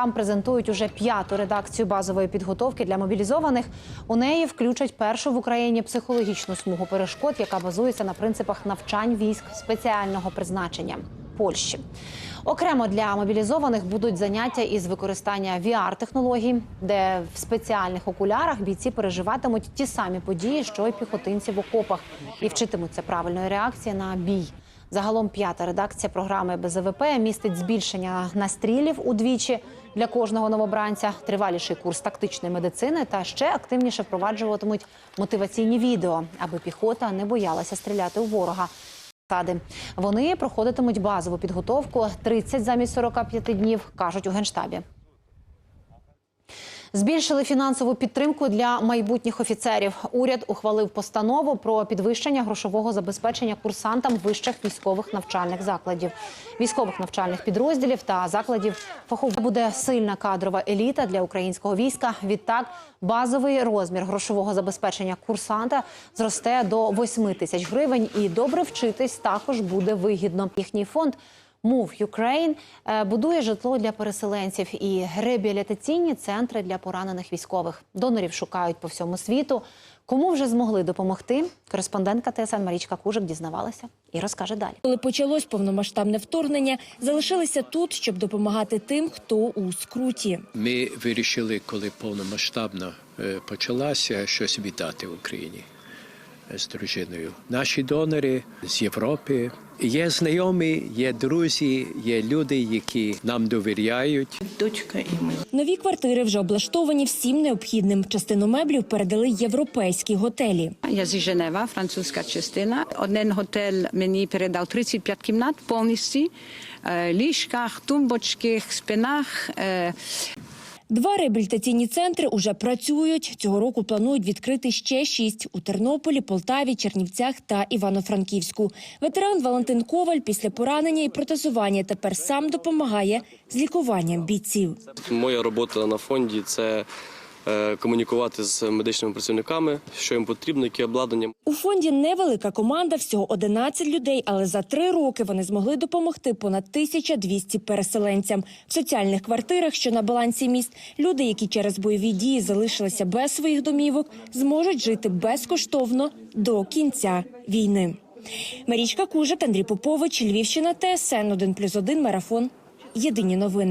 Там презентують уже п'яту редакцію базової підготовки для мобілізованих. У неї включать першу в Україні психологічну смугу перешкод, яка базується на принципах навчань військ спеціального призначення Польщі. Окремо для мобілізованих будуть заняття із використання VR-технологій, де в спеціальних окулярах бійці переживатимуть ті самі події, що й піхотинці в окопах, і вчитимуться правильної реакції на бій. Загалом п'ята редакція програми БЗВП містить збільшення настрілів удвічі для кожного новобранця, триваліший курс тактичної медицини та ще активніше впроваджуватимуть мотиваційні відео, аби піхота не боялася стріляти у ворога. Сади вони проходитимуть базову підготовку 30 замість 45 днів, кажуть у генштабі. Збільшили фінансову підтримку для майбутніх офіцерів. Уряд ухвалив постанову про підвищення грошового забезпечення курсантам вищих військових навчальних закладів, військових навчальних підрозділів та закладів фахової буде сильна кадрова еліта для українського війська. Відтак базовий розмір грошового забезпечення курсанта зросте до 8 тисяч гривень. І добре вчитись також буде вигідно. Їхній фонд Move Ukraine е, будує житло для переселенців і реабілітаційні центри для поранених військових. Донорів шукають по всьому світу. Кому вже змогли допомогти? Кореспондентка ТСН Марічка Кужик дізнавалася і розкаже далі. Коли почалось повномасштабне вторгнення, залишилися тут, щоб допомагати тим, хто у скруті. Ми вирішили, коли повномасштабно е, почалася, щось віддати Україні е, з дружиною. Наші донори з Європи. Є знайомі, є друзі, є люди, які нам довіряють. дочка і ми. Нові квартири вже облаштовані всім необхідним. Частину меблів передали європейські готелі. Я зі Женева, французька частина. Один готель мені передав 35 кімнат повністю, е, ліжках, тумбочках, спинах. Два реабілітаційні центри уже працюють. Цього року планують відкрити ще шість у Тернополі, Полтаві, Чернівцях та Івано-Франківську. Ветеран Валентин Коваль після поранення і протезування тепер сам допомагає з лікуванням бійців. Моя робота на фонді це комунікувати з медичними працівниками, що їм потрібно, яке обладнання. У фонді невелика команда, всього 11 людей, але за три роки вони змогли допомогти понад 1200 переселенцям. В соціальних квартирах, що на балансі міст, люди, які через бойові дії залишилися без своїх домівок, зможуть жити безкоштовно до кінця війни. Марічка Кужик, Андрій Попович, Львівщина, ТСН 1+,1, Марафон. Єдині новини.